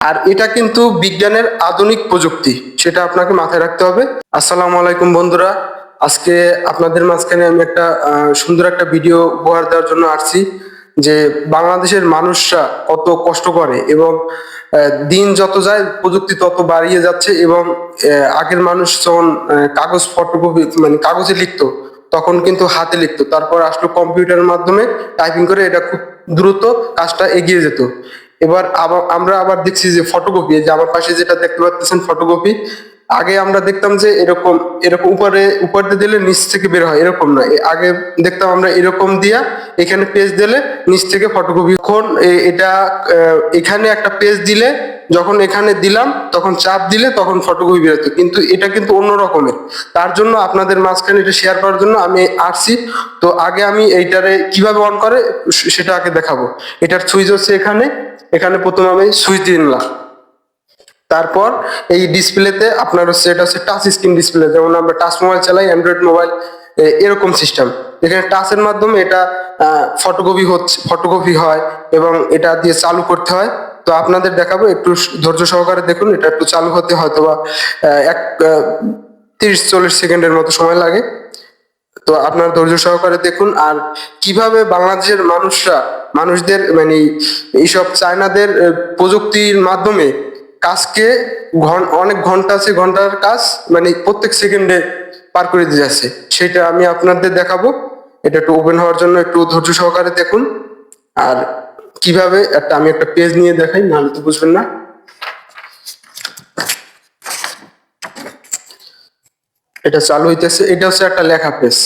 আর এটা কিন্তু বিজ্ঞানের আধুনিক প্রযুক্তি, সেটা আপনাকে মাথায় রাখতে হবে। আসসালামু আলাইকুম বন্ধুরা, আজকে আপনাদের মাঝখানে আমি একটা সুন্দর একটা ভিডিও উপহার দেওয়ার জন্য আসছি, যে বাংলাদেশের মানুষরা কত কষ্ট করে এবং দিন যত যায়, প্রযুক্তি তত বাড়িয়ে যাচ্ছে এবং আগের মানুষ যখন কাগজ ফটোকপি মানে কাগজে লিখতো, তখন কিন্তু হাতে লিখতো। তারপর আসলো কম্পিউটারের মাধ্যমে টাইপিং করে এটা খুব দ্রুত কাজটা এগিয়ে যেত। এবার আবার আমরা আবার দেখছি যে ফটোকপি যে আমার পাশে যেটা দেখতে পাচ্ছেন ফটোকপি আগে আমরা দেখতাম যে এরকম এরকম উপরে, উপর দিলে নিচ থেকে বের হয়, এরকম না আগে দেখতাম আমরা এরকম দিয়া এখানে পেজ দিলে নিচ থেকে ফটোকপি এখন এটা এখানে একটা পেজ দিলে, যখন এখানে দিলাম, তখন চাপ দিলে তখন ফটোকপি বেরোতো কিন্তু এটা কিন্তু অন্য রকমের। তার জন্য আপনাদের মাঝখানে এটা শেয়ার করার জন্য আমি আসছি। তো আগে আমি এইটারে কীভাবে অন করে সেটা আগে দেখাবো। এটার সুইচ হচ্ছে এখানে। এখানে প্রথমে আমি সুইচ দিয়ে নিলাম। তারপর এই ডিসপ্লেতে আপনার হচ্ছে, এটা হচ্ছে টাচ স্ক্রিন ডিসপ্লে যেমন আমরা টাচ মোবাইল চালাই অ্যান্ড্রয়েড মোবাইল এরকম সিস্টেম এখানে টাচের মাধ্যমে এটা ফটোকপি হচ্ছে ফটোকপি হয় এবং এটা দিয়ে চালু করতে হয়। তো আপনাদের দেখাবো, একটু ধৈর্য সহকারে দেখুন, এটা একটু চালু হতে হয়তো বা এক তিরিশ, চল্লিশ সেকেন্ডের মতো সময় লাগে। তো আপনার ধৈর্য সহকারে দেখুন, আর কীভাবে বাংলাদেশের মানুষরা, মানুষদের মানে এইসব চায়নাদের প্রযুক্তির মাধ্যমে কাজকে অনেক ঘণ্টা আছে, ঘণ্টার কাজ মানে প্রত্যেক সেকেন্ডে পার করে দিয়ে যাচ্ছে। সেটা আমি আপনাদের দেখাবো। এটা একটু ওপেন হওয়ার জন্য একটু ধৈর্য সহকারে দেখুন। আর কীভাবে, একটা আমি একটা পেজ নিয়ে দেখাই, নাহলে তো বুঝবেন না। এটা চালু হইতেছে, এটা হচ্ছে একটা লেখা পেজ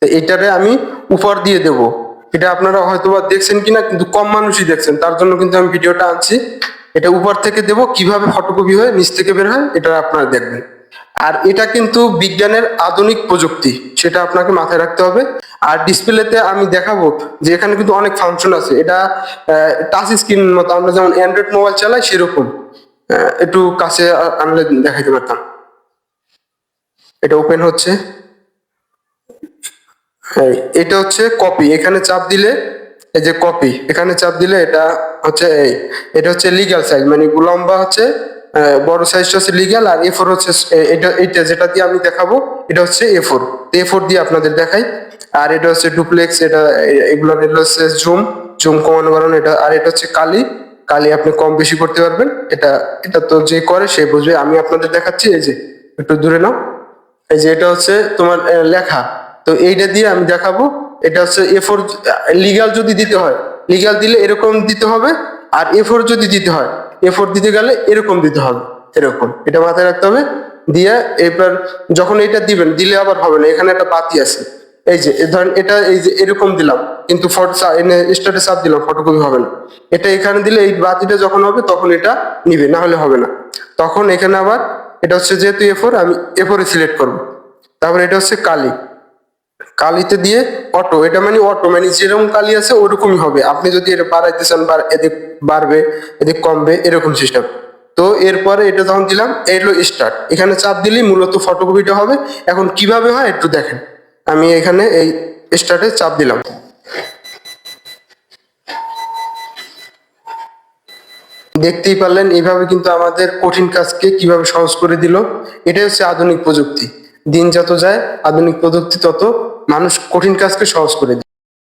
তো এটারে আমি উপর দিয়ে দেব। এটা আপনারা হয়তোবা দেখছেন কিনা, কিন্তু কম মানুষই দেখছেন। তার জন্য কিন্তু আমি ভিডিওটা আনছি। এটা উপর থেকে দেব, কীভাবে ফটোকপি হয়ে, নিচ থেকে বের হয়, এটা আপনারা দেখবেন। আর এটা কিন্তু বিজ্ঞানের আধুনিক প্রযুক্তি, সেটা আপনাকে মাথায় রাখতে হবে। আর ডিসপ্লেতে আমি দেখাবো যে এখানে কিন্তু অনেক ফাংশন আছে। এটা টাচ স্ক্রিন মতো, আমরা যেমন অ্যান্ড্রয়েড মোবাইল চালাই, সেরকম। একটু কাছে আনলে দেখাইতে পারতাম। এটা ওপেন হচ্ছে। এটা হচ্ছে কপি এখানে চাপ দিলে এই যে কপি এখানে চাপ দিলে এটা হচ্ছে এই, এটা হচ্ছে লিগ্যাল সাইজ মানে লম্বা হচ্ছে বড় সাইজটা হচ্ছে লিগাল আর এ ফোর হচ্ছে এটা এটা যেটা দিয়ে আমি দেখাবো, এটা হচ্ছে এ ফোর এ ফোর দিয়ে আপনাদের দেখাই, আর এটা হচ্ছে ডুপ্লেক্স এটা এগুলো এটা হচ্ছে জুম জুম কমানো বাড়ানো, এটা, আর এটা হচ্ছে কালি। কালি আপনি কম বেশি করতে পারবেন, এটা এটা তো যে করে সে বুঝবে, আমি আপনাদের দেখাচ্ছি, এই যে, একটু দূরে নাও। এই যে এটা হচ্ছে তোমার লেখা। তো এইটা দিয়ে আমি দেখাবো এটা হচ্ছে এ ফোর লিগাল যদি দিতে হয় লিগাল দিলে এরকম দিতে হবে আর এ ফোর যদি দিতে হয় এ ফোর দিতে গেলে এরকম দিতে হবে, এরকম। এটা মাথায় রাখতে হবে। দিয়ে এবার যখন এটা দিবেন, দিলে আবার হবে না, এখানে একটা বাতি আছে। এই যে ধরেন এটা এই যে এরকম দিলাম, কিন্তু স্টার্টে চাপ দিলাম ফটোকপি হবে না। এটা এখানে দিলে এই বাতিটা যখন হবে, তখন এটা নিবে, না হলে হবে না। তখন এখানে আবার, এটা হচ্ছে যেহেতু এ ফোর আমি এ ফোরে সিলেক্ট করব। তারপরে এটা হচ্ছে কালি। কালিতে দিয়ে অটো এটা মানে অটো মানে যেরকম কালি আছে ওরকমই হবে। আপনি যদি এটা বাড়াইতে চান এদিক বাড়বে, এদিক কমবে, এরকম সিস্টেম তো এরপরে এটা যখন দিলাম, এই হলো স্টার্ট এখানে চাপ দিলেই মূলত ফটোকপিটা হবে। এখন কীভাবে হয় একটু দেখেন। আমি এখানে এই স্টার্টে চাপ দিলাম। দেখতেই পারলেন, এইভাবে কিন্তু আমাদের কঠিন কাজকে কীভাবে সহজ করে দিল, এটাই হচ্ছে আধুনিক প্রযুক্তি। দিন যত যায় আধুনিক প্রযুক্তি তত মানুষ কঠিন কাজকে সহজ করে